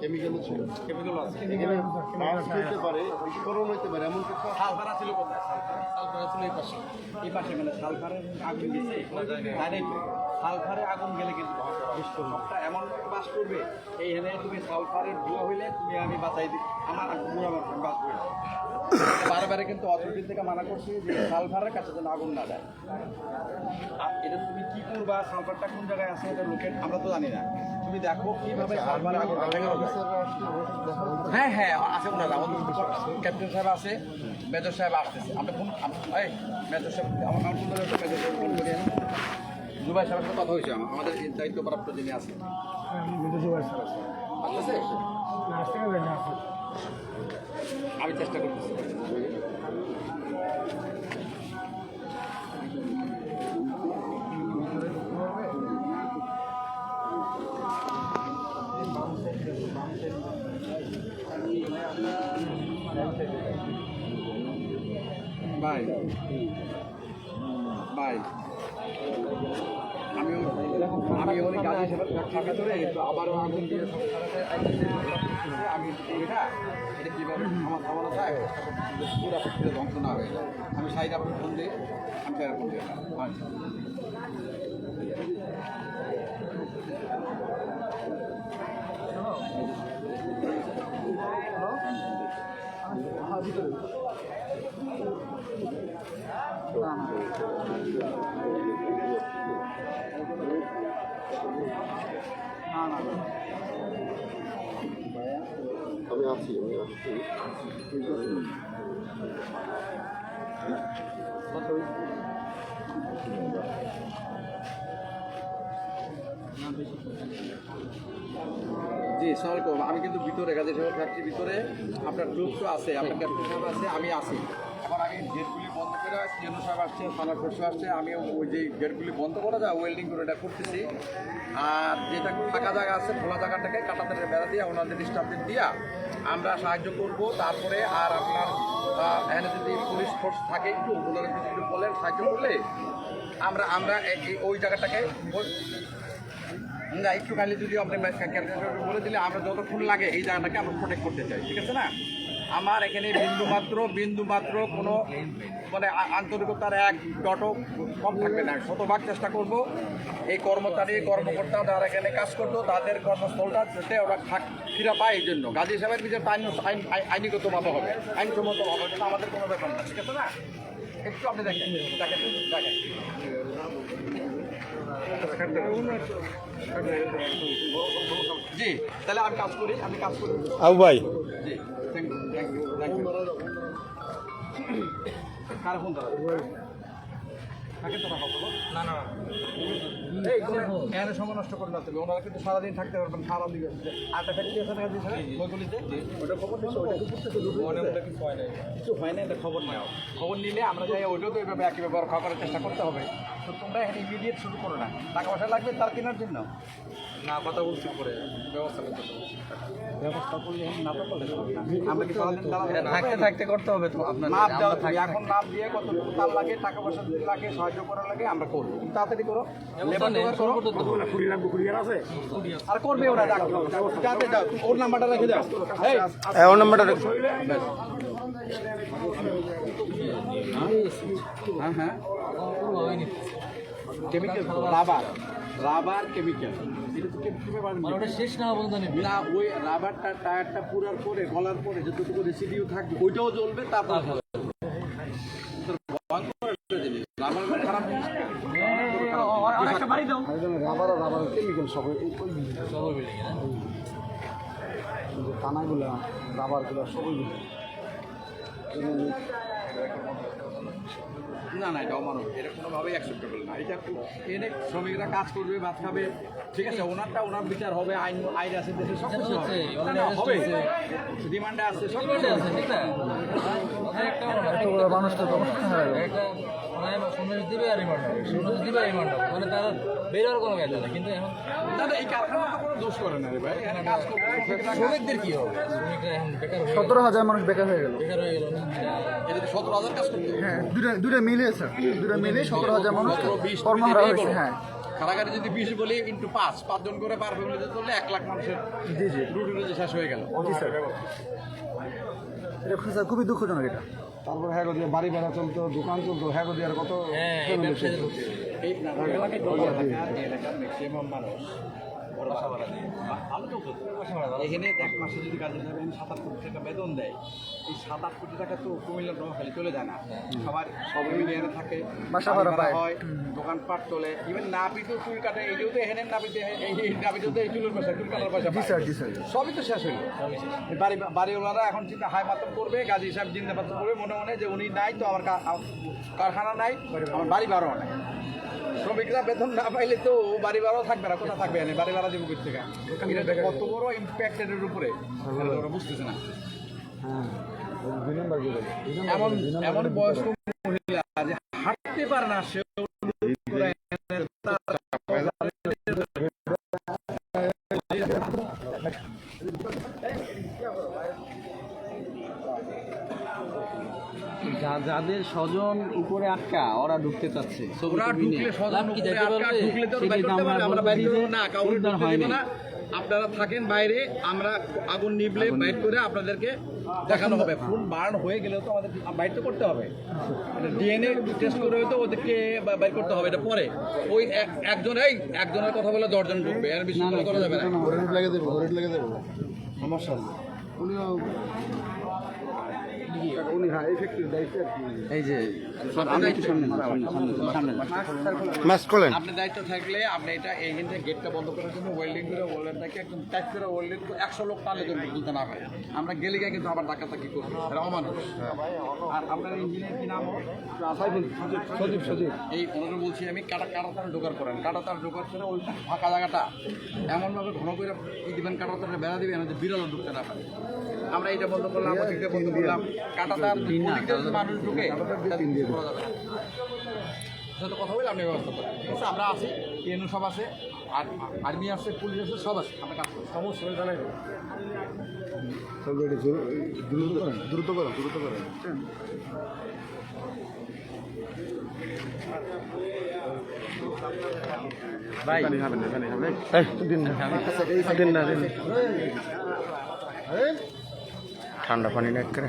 Chemical ছিল। Chemical আছে। এখানে মাছ হইতে পারে বিস্ফোরণ হইতে পারে এমন কিছু সালফারা ছিল কোথায়? সালফারা ছিল এই পাশে। এই পাশে মানে সালফারের আগুন গেছে সালফারে আগুন গেলে কিন্তু বিস্ফোরণটা এমন বাস করবে এই হেনে তুমি সালফারের ধোয়া হইলে তুমি আমি বাঁচাই দিই আমার পুরো আমার বাঁচবে না। বারবারে কিন্তু অথরিটি থেকে মানা করছি যে সালফারের কাছে যেন আগুন না আর এটা তুমি কি করবা সালফারটা কোন জায়গায় আছে এটা লোকের আমরা তো জানি না। তুমি দেখো কীভাবে সালফারে আগুন হ্যাঁ হ্যাঁ আছে ওনারা আমাদের ক্যাপ্টেন সাহেব আছে মেজর সাহেব আসতেছে। আমরা ফোন এই মেজর সাহেব আমার ফোন মেজর সাহেব ফোন করি জুবাই সাহেবের সাথে কথা হয়েছে? আমাদের দায়িত্বপ্রাপ্ত যিনি আছে। আসতেছে? আমি চেষ্টা করতেছি। বাই থাকা ধরে আবারও আগুন দিয়ে আমি এটা এটা কীভাবে আমার খাওয়ানো যায় পুরো পুরো ধ্বংস না হয়ে আমি সাইড আপনার ফোন দিয়ে আমি সাইড ফোন না না আমি আছি আমি আছি। জি সালামালাইকুম আমি কিন্তু ভিতরে গাজী সাহেব ফ্যাক্টরির ভিতরে। আপনার ট্রুপসও আছে আপনার ক্যাপ্টেন সাহেব আছে আমি আছি। এখন আগে বন্ধ সাহেব আসছে, থানার ফোর্সও আসছে আমি ওই যে গেটগুলি বন্ধ করা যায় ওয়েল্ডিং করে এটা করতেছি। আর যেটা ফাঁকা জায়গা আছে, খোলা জায়গাটাকে কাটাতে বেড়া দিয়ে ওনাদের স্টাফদের দিয়া আমরা সাহায্য করব। তারপরে আর আপনার এখানে যদি পুলিশ ফোর্স থাকে একটু, ওনারা যদি একটু বলেন সাহায্য করলে, আমরা আমরা ওই জায়গাটাকে না, একটু খালি যদি আপনি বলে দিলে আমরা যতক্ষণ লাগে এই জায়গাটাকে আমরা প্রোটেক্ট করতে চাই, ঠিক আছে না? আমার এখানে বিন্দু মাত্র বিন্দু মাত্র কোনো মানে আন্তরিকতার এক ডটও কম থাকবে না। শতভাগ চেষ্টা করব। এই কর্মচারী কর্মকর্তা যারা এখানে কাজ করতো তাদের কর্মস্থলটা যাতে ওরা থাক ফিরা পায় এই জন্য। গাজী সাহেবের নিজের আইন আইন- আইন- আইনিগতভাবে হবে। আইনসম্মত হবে এটা আমাদের কোনো ব্যাপার না। ঠিক আছে না? একটু আপনি দেখেন। দেখেন দেখেন। জি তাহলে আমি কাজ করি আমি কাজ করি। আবু ভাই। জি থ্যাংক ইউ কার ফোন দাঁড়াবে তাকে তো না না। এখানে সময় নষ্ট করে না তুমি ওনারা কিন্তু সারাদিন থাকতে পারবেন সারা দিকে আটটা ফ্যাক্টরি আছে না? ওইগুলিতে ওটা খবর নিচ্ছে ওটা কিছু হয় না কিছু হয় না এটা খবর নাও খবর নিলে আমরা যাই ওইটাও তো এইভাবে একই ব্যবহার খাওয়া করার চেষ্টা করতে হবে। তো তোমরা এখানে ইমিডিয়েট শুরু করো না। টাকা পয়সা লাগবে তার কেনার জন্য? না কথা বলছি পরে ব্যবস্থা করতে হবে। ব্যবস্থা করলে এখন না। তো করলে আমরা কি সারাদিন থাকতে থাকতে করতে হবে তো আপনার মাপ দাও এখন মাপ দিয়ে কত তার লাগে টাকা পয়সা লাগে সাহায্য করার লাগে আমরা করব। তাড়াতাড়ি করো। করো আর করবে ওরা ডাক যাতে যাও ওর নাম্বারটা রেখে যাও এই। ওর নাম্বারটা হ্যাঁ হ্যাঁ। কেমিক্যাল রাবার রাবার কেমিক্যাল শেষ না না ওই রাবারটা টায়ারটা পুরার পরে গলার পরে যতটুকু রেসিডিউ থাকবে ওইটাও জ্বলবে তারপর রাবার খারাপ জিনিস। অনেকটা বাড়ি দাও। রাবার আর রাবার কেমিক্যাল সব ওই টানাগুলা রাবারগুলা সবই না না এটা অমানব। এটা কোনোভাবেই অ্যাকসেপ্টেবল না। এটা এনে শ্রমিকরা কাজ করবে ভাত খাবে ঠিক আছে? ওনারটা ওনার বিচার হবে আইন আইন আছে দেশে সব কিছু হবে। already হবে। ডিমান্ডে আছে সব কিছু আছে ঠিক না হ্যাঁ, একটা মানুষটা তো মানে দিবে আর রিমান্ড হবে। দিবে আর রিমান্ড মানে তারা বেরোর কোনো কাজ নেই। কিন্তু এখন না না এই কারখানা তো কোনো দোষ করে না রে ভাই। এখানে কাজ করবে শ্রমিকরা কাজ শ্রমিকদের কি হবে? শ্রমিকরা এখন বেকার হয়ে সতেরো হাজার মানুষ বেকার হয়ে গেল। বেকার হয়ে গেল না? এটা তো সতেরো হাজার কাজ করতে হ্যাঁ দুটা দুটা মিলে স্যার দুটা মিলে সতেরো হাজার মানুষ কর্মহারা হয়েছে হ্যাঁ। কারাগারে যদি বিশ বলি ইন্টু পাঁচ পাঁচজন করে পার ফ্যামিলিতে চললে এক লাখ মানুষের জি জি। রুটি রুজি শেষ হয়ে গেল। খুবই দুঃখজনক এটা। তারপর হ্যাঁ দিয়ে বাড়ি বেড়া চলতো দোকান চলতো হ্যাঁ দিয়ে আর কত হ্যাঁ এই বাসা ভাড়া দিয়ে। ভালো তো বাসা ভাড়া এখানে এক মাসে যদি কাজে যাবেন সাত আট কোটি টাকা বেতন দেয়। এই সাত আট কোটি টাকা তো কুমিল্লা নোয়াখালী চলে যায় না। সবার সব মিলিয়ে থাকে বাসা ভাড়া হয় দোকানপাট চলে। ইভেন না পিতেও চুল কাটে এইটাও তো এখানে না পিতে এই নাপিতেও তো এই চুলের পয়সা চুল কাটার পয়সা সবই তো শেষ হইল। বাড়ি বাড়িওয়ালারা এখন চিন্তা হাই মাতম করবে গাজী সাহেব জিন্দাবাদ করবে মনে মনে যে উনি নাই তো আমার কারখানা নাই আমার বাড়ি ভাড়াও নাই। শ্রমিকরা বেতন না পাইলে তো বাড়ি ভাড়াও থাকবে না। কোথা থাকবে না বাড়ি ভাড়া দিব কোথা থেকে? কত বড় ইম্প্যাক্ট এর উপরে? ওরা বুঝতেছে না। হ্যাঁ এমন এমন বয়স্ক মহিলা যে হাঁটতে পারে না সে যাদের স্বজন উপরে আটকা ওরা ঢুকতে চাচ্ছে। ওরা ঢুকলে উপরে আটকা ঢুকলে তো আমরা বাইর না কাউরে ঢুকতে দেব না। আপনারা থাকেন বাইরে আমরা আগুন নিবলে বাইট করে আপনাদেরকে দেখানো হবে। ফুল বার্ন হয়ে গেলেও তো আমাদের বাইট তো করতে হবে। ডিএনএ টেস্ট করে হয়তো ওদেরকে বাইর করতে হবে এটা পরে। ওই এক- একজন এই একজনের কথা বলে দশজন ঢুকবে এর বেশি করা যাবে না দেবো হরেট লাগে দেবো সমস্যা নেই উনিও উনি হ্যাঁ এই ফ্যাক্টরির দায়িত্বে আর কি। এই যে আমি একটু সামনে সামনে সামনে যান, সামনে যান। মাস্ক করলেন আপনি দায়িত্ব থাকলে আপনি এটা এইখান থেকে গেটটা বন্ধ করার জন্য ওয়েল্ডিং করে ওয়েল্ডারটাকে একদম টাইট করে ওয়েল্ডিং করে একশো লোক টানলে জন্য তুলতে না পারে আমরা গেলে গিয়ে কিন্তু আবার ডাকাতাকি করব। এটা অমানুষ আর আপনার ইঞ্জিনিয়ার কি নাম সজীব সজীব এই ওনারা বলছি আমি কাটা কাটা তার জোগাড় করেন। কাটা তার জোগাড় করে ওই ফাঁকা জায়গাটা এমনভাবে ঘন করে দিবেন কাটা বেড়া দিবেন যে বিরল ঢুকতে না পারে। আমরা এটা বন্ধ করলাম বন্ধ করলাম। কাটা মানুষ ঢুকে তাহলে করা যাবে না। সাথে কথা বলে আপনি ব্যবস্থা করেন। ঠিক আছে আমরা আছি টিএনও সব আছে আর আর্মি আছে পুলিশ আছে সব আছে আমরা কাজ করি। সমস্যা জানাই সব এটা জোর- দ্রুত করেন। দ্রুত করেন দ্রুত করেন। ঠান্ডা পানি না করে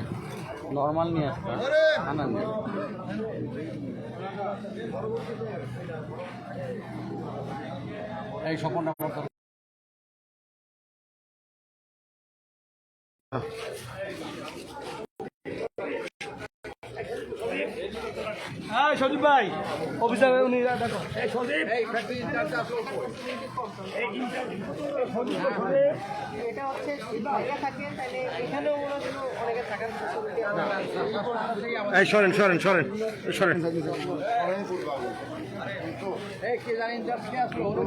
নর্মাল নিয়ে আসতে আনা নিয়ে এই স্বপন আমার কথা সজীব ভাই। অফিসার উনি দেখো। এই ফ্যাক্টরি এটা হচ্ছে থাকে তাহলে এখানেও অনেকে থাকার এই সরেন সরেন। সরেন সরেন। জানি ইনচার্জ কে আসলো ওর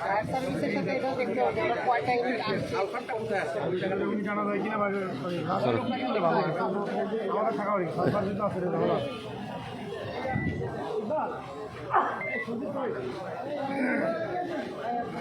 ফায়ার সার্ভিসের সাথে এটাও দেখতে হবে আমরা কয়টা ইউনিট আসছে আলফানটা আছে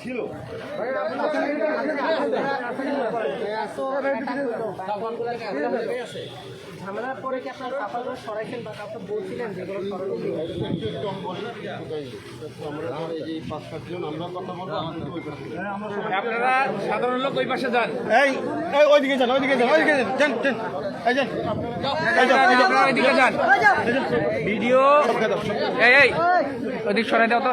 ছিল ঝামেলার পরে কি আপনার সরাইছেন বা বলছিলেন যেগুলো সাধারণ লোক ওই পাশে যান। এই ওইদিকে যান ওইদিকে যান ওইদিকে যান যান যান এই যান। এই যান এই যান। আপনারা ওইদিকে যান। ভিডিও এই এই ওইদিক সরাই দাও তো।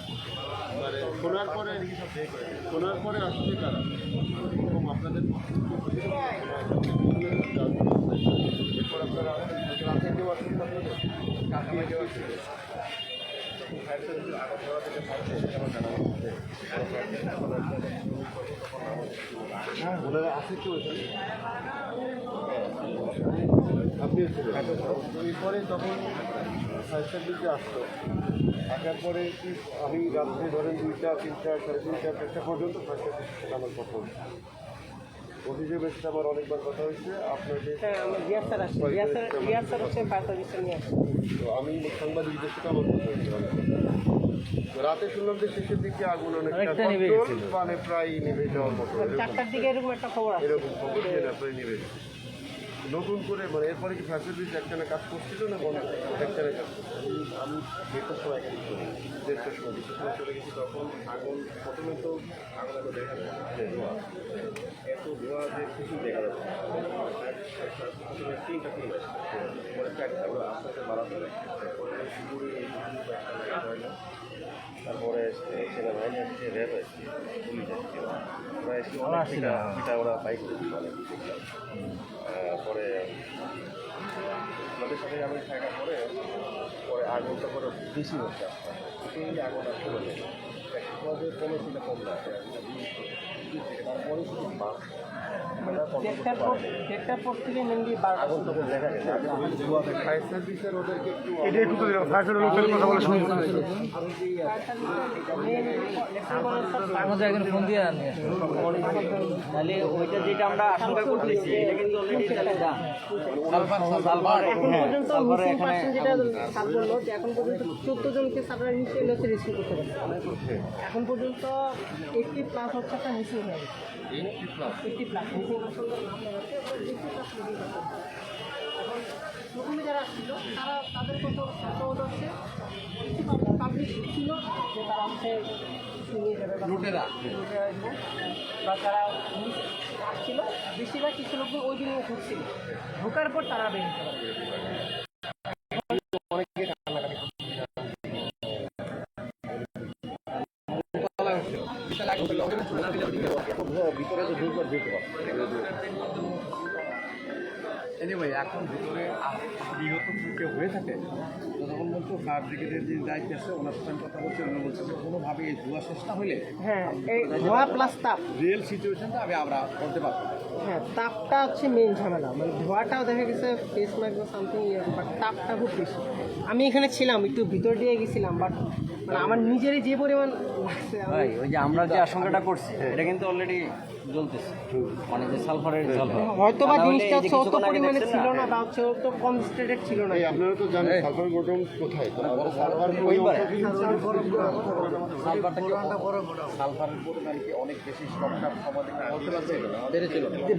মানে শোনার পরে শোনার পরে আসছে কারা এরকম আপনাদের এরপর আপনারা রাতে কেউ আসছেন আপনাদের কাকে কেউ আসছেন ওনারা আছে ওইখানে? আপনি এরপরে তখন ফায়ার সার্ভিসে আসতো আসার পরে কি আমি রাত্রে ধরেন দুইটা তিনটা সাড়ে তিনটা চারটা পর্যন্ত সাথে আমার কথা হয়েছে অফিসে বেশি আমার অনেকবার কথা হয়েছে আপনাদের হ্যাঁ হচ্ছে আমি সাংবাদিকদের সাথে আমার কথা হয়েছে। রাতে শুনলাম যে শেষের দিকে আগুন অনেকটা নিভে মানে প্রায় নিভে যাওয়ার মতো। চারটার দিকে এরকম একটা খবর আছে এরকম খবর প্রায় নিভে। নতুন করে মানে এরপরে কি ফায়ার সার্ভিস একটানে কাজ করছিল না বন্ধ? একটানে কাজ আমি দেড়টার সময় এখানে গেছি দেড়টার সময় দেড়টার সময় চলে গেছি তখন আগুন প্রথমে তো আগুন আগুন দেখা যাচ্ছে ধোঁয়া। এত ধোঁয়া যে কিছু দেখা যাচ্ছে প্রথমে তিনটা আছে পরে চারটা ওরা আস্তে আস্তে বাড়াতে পরে শিগুড়ি তারপরে সেনাবাহিনী আসছে র্যাব আসছে পুলিশ আসছে ওরা এসে ওরা বাইক দেখলাম পরে আমাদের সাথে আমি থাকার পরে পরে আগুনটা পরে বেশি হচ্ছে আস্তে এই আগুন আর কমে একটু কমে না। তারপরে শুধু বাস দেড়টার পর দেড়টার পর থেকে মেনলি আগুন তখন দেখা গেছে। ফায়ার সার্ভিসের ওদেরকে একটু এটা একটু ফায়ার সার্ভিসের কথা বলে শুনি তার একজন ফোন দিয়ে নিয়ে তাহলে ওইটা যেটা আমরা আশঙ্কা করতেছি এটা কিন্তু অলরেডি তাহলে দা সালফার সালফার এখন পর্যন্ত মিসিং যেটা স্যার বলল যে এখন পর্যন্ত চোদ্দ জনকে করতে পারছে এখন পর্যন্ত এইটটি প্লাস হচ্ছে একটা প্রথমে যারা ছিল তারা তাদের কত সম্ভবত হচ্ছে কিছু পাবলিক ছিল যে তারা হচ্ছে নিয়ে যাবে লুটেরা। লুটেরা বা পুলিশ আসছিল, বেশিরভাগ কিছু লোক ওই দিনে ঢুকছিল ঢোকার পর তারা বেরিয়ে এনিওয়ে এখন ভিতরে বিগত কেউ হয়ে থাকে তখন বলতো ফায়ার ব্রিগেডের যে দায়িত্ব আছে ওনার আমি কথা বলছি উনি বলছে যে কোনোভাবে এই ধোয়া শেষ না হলে হ্যাঁ এই ধোয়া প্লাস তাপ। রিয়েল সিচুয়েশনটা আমি আমরা করতে পারব হ্যাঁ তাপটা হচ্ছে মেন ঝামেলা। মানে ধোয়াটাও দেখা গেছে ফেস মার্ক বা সামথিং ইয়ে বাট তাপটা খুব বেশি। আমি এখানে ছিলাম একটু ভিতর দিয়ে গেছিলাম বাট মানে আমার নিজেরই যে পরিমাণ লাগছে ভাই ওই যে আমরা যে আশঙ্কাটা করছি এটা কিন্তু অলরেডি জ্বলতেছে মানে যে সালফারের সালফার হয়তো বা জিনিসটা অত পরিমাণে ছিল না? বা হচ্ছে অত কনসেন্ট্রেটেড ছিল না আপনারা তো জানেন সালফার গোডাউন কোথায় সালফার ওইবারে। সালফারটা কি সালফারের পরিমাণ কি অনেক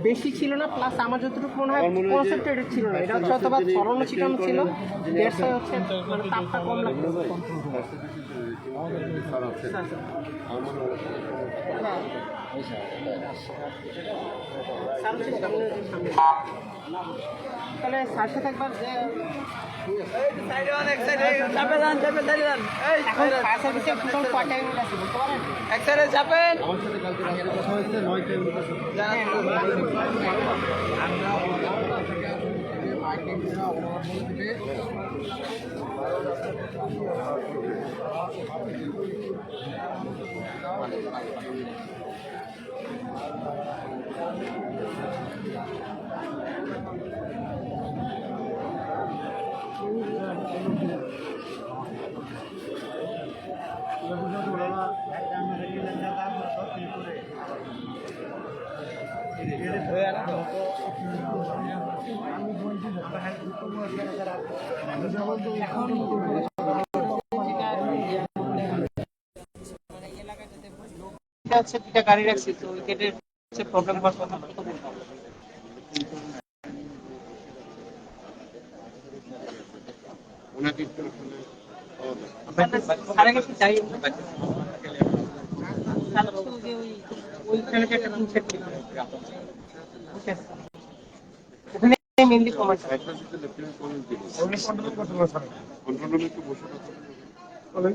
বেশি ছিল না প্লাস আমার যতটুকু মনে হয় মনে হয় কনসেন্ট্রেটেড ছিল না এটা হচ্ছে অথবা ছড়ানো ছিটানো ছিল দেড়শো হচ্ছে মানে তাপটা কম আমার মনে হয় তাহলে স্যার সাথে একবার যে এখন ফায়ার সার্ভিসের টোটাল কয়টা ইউনিট আছে বলতে পারেন আমার সাথে কালকে রাত্রে কথা হয়েছে নয়টা ইউনিটের সাথে হচ্ছে দুটা গাড়ি রাখছি তো ওই গেটের হচ্ছে প্রবলেম হওয়ার কথা ওনাকে একটু ওখানে মেনলি কমার্স কন্ট্রোল রুমে একটু বসে কথা বলেন।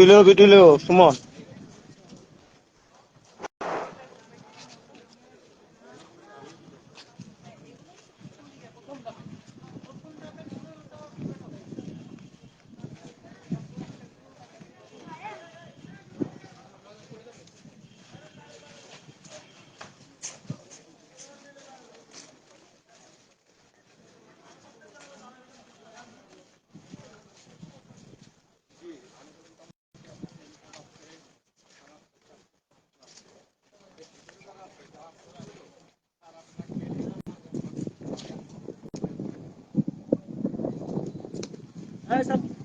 লেও ভিডিও লেও সুমন হুম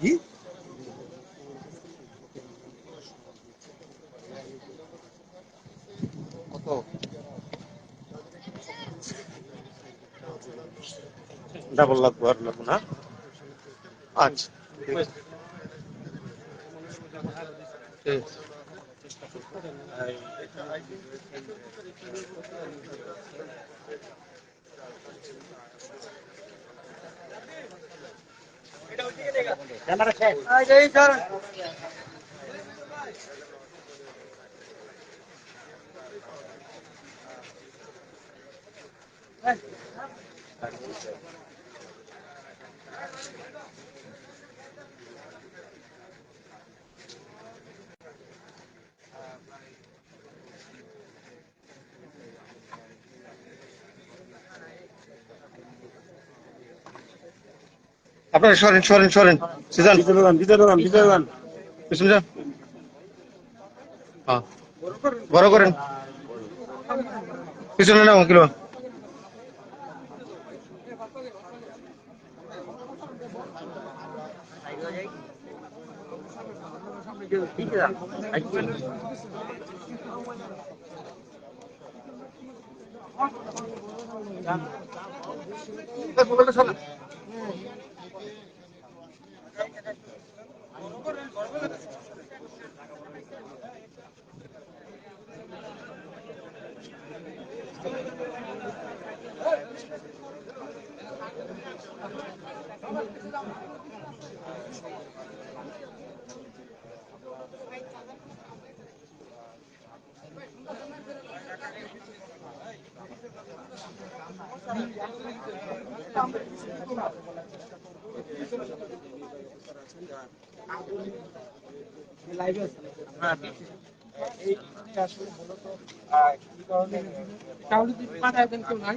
কি? কত? ডাবল লাগবো আর লাগবো না? আচ্ছা ঠিক আছে। ঠিক আছে। আপনারা সরেন সরেন সরেন। সিজান। যান হ্যাঁ। বড় করেন। পিছনে নাও কিলো মোবাইলটা কাউরি পাঠাবেন কেউ নাই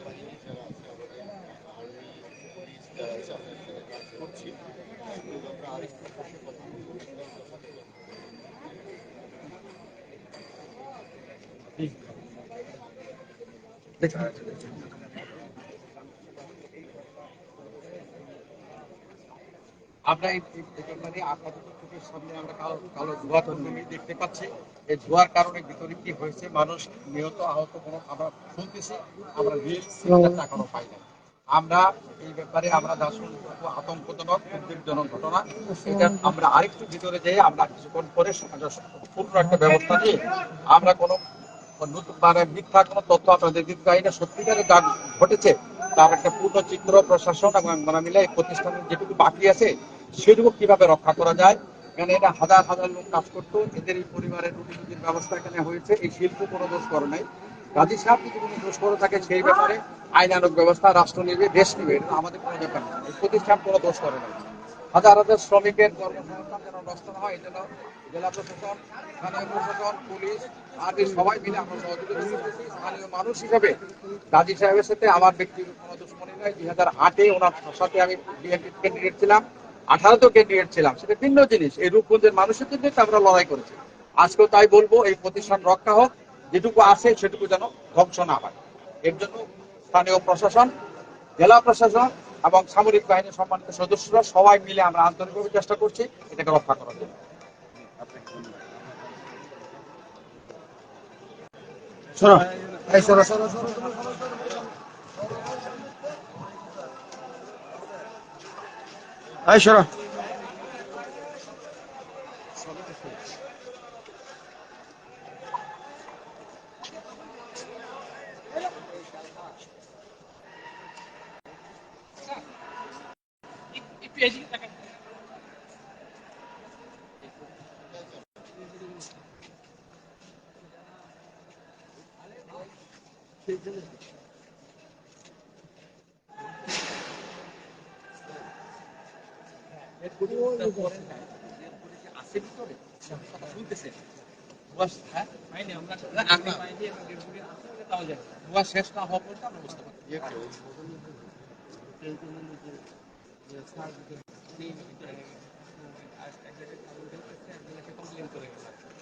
চাক আমরা ব্যাপারে আপনাদের চোখের সামনে, আমরা কালো কালো দেখতে পাচ্ছি। এই ধোঁয়ার কারণে হয়েছে, মানুষ নিহত, আহত আমরা শুনতেছি, আমরা রিয়েল পাই না আমরা এই ব্যাপারে আমরা দাসন আতঙ্কজনক উদ্বেগজনক ঘটনা। এটা আমরা আরেকটু ভিতরে যেয়ে আমরা কিছুক্ষণ পরে পূর্ণ একটা ব্যবস্থা নিয়ে আমরা কোনো নতুন মানে মিথ্যা কোনো তথ্য আপনাদের দিতে পারি না। সত্যিকারের যা ঘটেছে তার একটা পূর্ণ চিত্র প্রশাসন এবং মানে মিলে এই প্রতিষ্ঠানের যেটুকু বাকি আছে সেটুকু কীভাবে রক্ষা করা যায়? এখানে এটা হাজার হাজার লোক কাজ করতো এদের এই পরিবারের রুটি রুটির ব্যবস্থা এখানে হয়েছে এই শিল্প কোনো দোষ করে নাই। কাজী সাহেব, যদি দোষ করে থাকে সেই ব্যাপারে আইনানুক ব্যবস্থা রাষ্ট্র নেবে, দেশ নেবে আমাদের কোনো ব্যাপার এই প্রতিষ্ঠান কোনো দোষ করে নাই হাজার হাজার শ্রমিকের কর্মসংস্থান যেন নষ্ট না হয় এই জন্য জেলা প্রশাসন, স্থানীয় প্রশাসন, পুলিশ আদি সবাই মিলে আমরা সহযোগিতা করতেছি স্থানীয় মানুষ হিসেবে কাজী সাহেবের সাথে আমার ব্যক্তিগত কোনো দুশ্মনী নাই। দুই হাজার আটে ওনার সাথে আমি বিএনপি ক্যান্ডিডেট ছিলাম, আঠারোতেও ক্যান্ডিডেট ছিলাম। সেটা ভিন্ন জিনিস। এই রূপগঞ্জের মানুষের জন্য আমরা লড়াই করেছি। আজকেও তাই বলব, এই প্রতিষ্ঠান রক্ষা হোক। যেটুকু আছে সেটুকু যেন ধ্বংস না হয়। এর জন্য স্থানীয় প্রশাসন জেলা প্রশাসন এবং সামরিক বাহিনীর সম্মানিত সদস্যরা সবাই মিলে আমরা আন্তরিকভাবে চেষ্টা করছি এটাকে রক্ষা করার জন্য। সরো। সরো। শেষ না হওয়া পর্যন্ত আমরা বুঝতে পারছি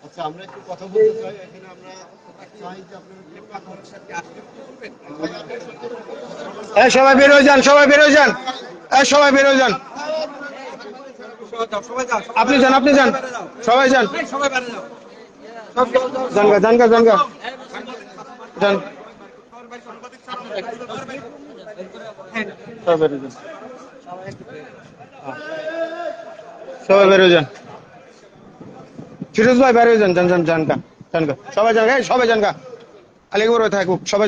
আচ্ছা আমরা একটু কথা বলতে চাই। এখানে আমরা চাই যে আপনারা সবাই বের হয়ে যান সবাই বের হয়ে যান। এই সবাই বের হয়ে যান। আপনি যান আপনি যান। সবাই যান। সবাই যাও। জানগা জানগা জানগা যান। সবাই বের হয়ে যান। সবাই ফিরোজ ভাই বের হয়ে যান জান জান জানকা জানকা সবাই জানকা সবাই জানকা আলিগড় থাকুক, সবাই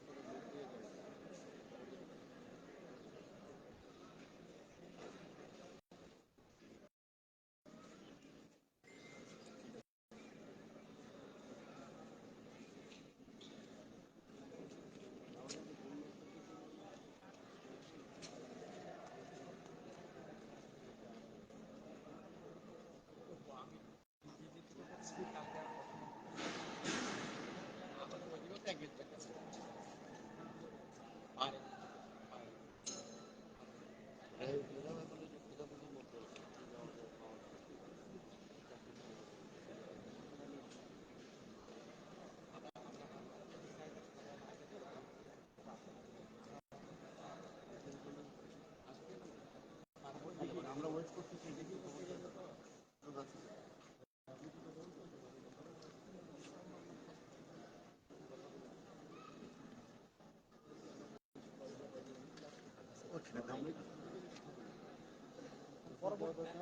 পরবর্তী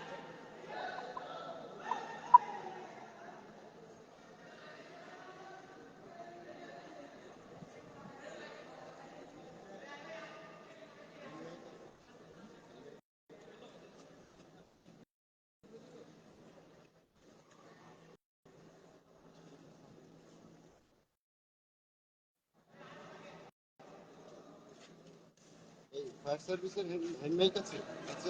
ফায়ার সার্ভিসের হ্যান্ডমাইক আছে আছে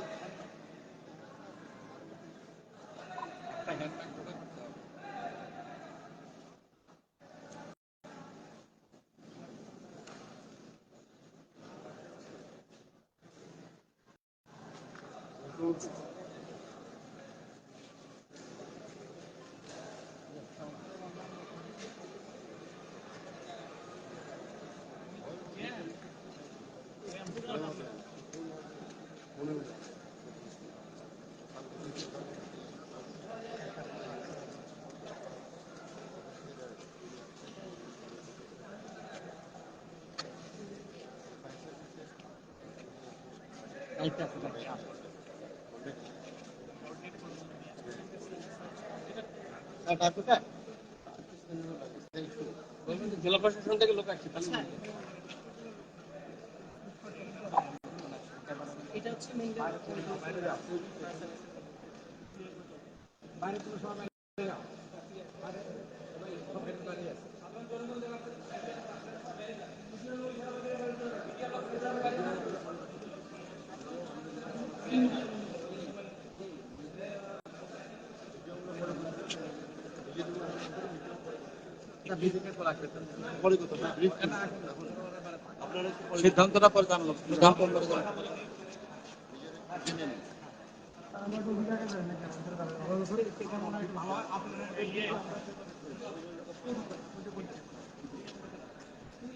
জেলা প্রশাসন থেকে লোক আসছে এটা হচ্ছে মেন সিদ্ধান্তটা পরে জানালো সিদ্ধান্ত। আপনার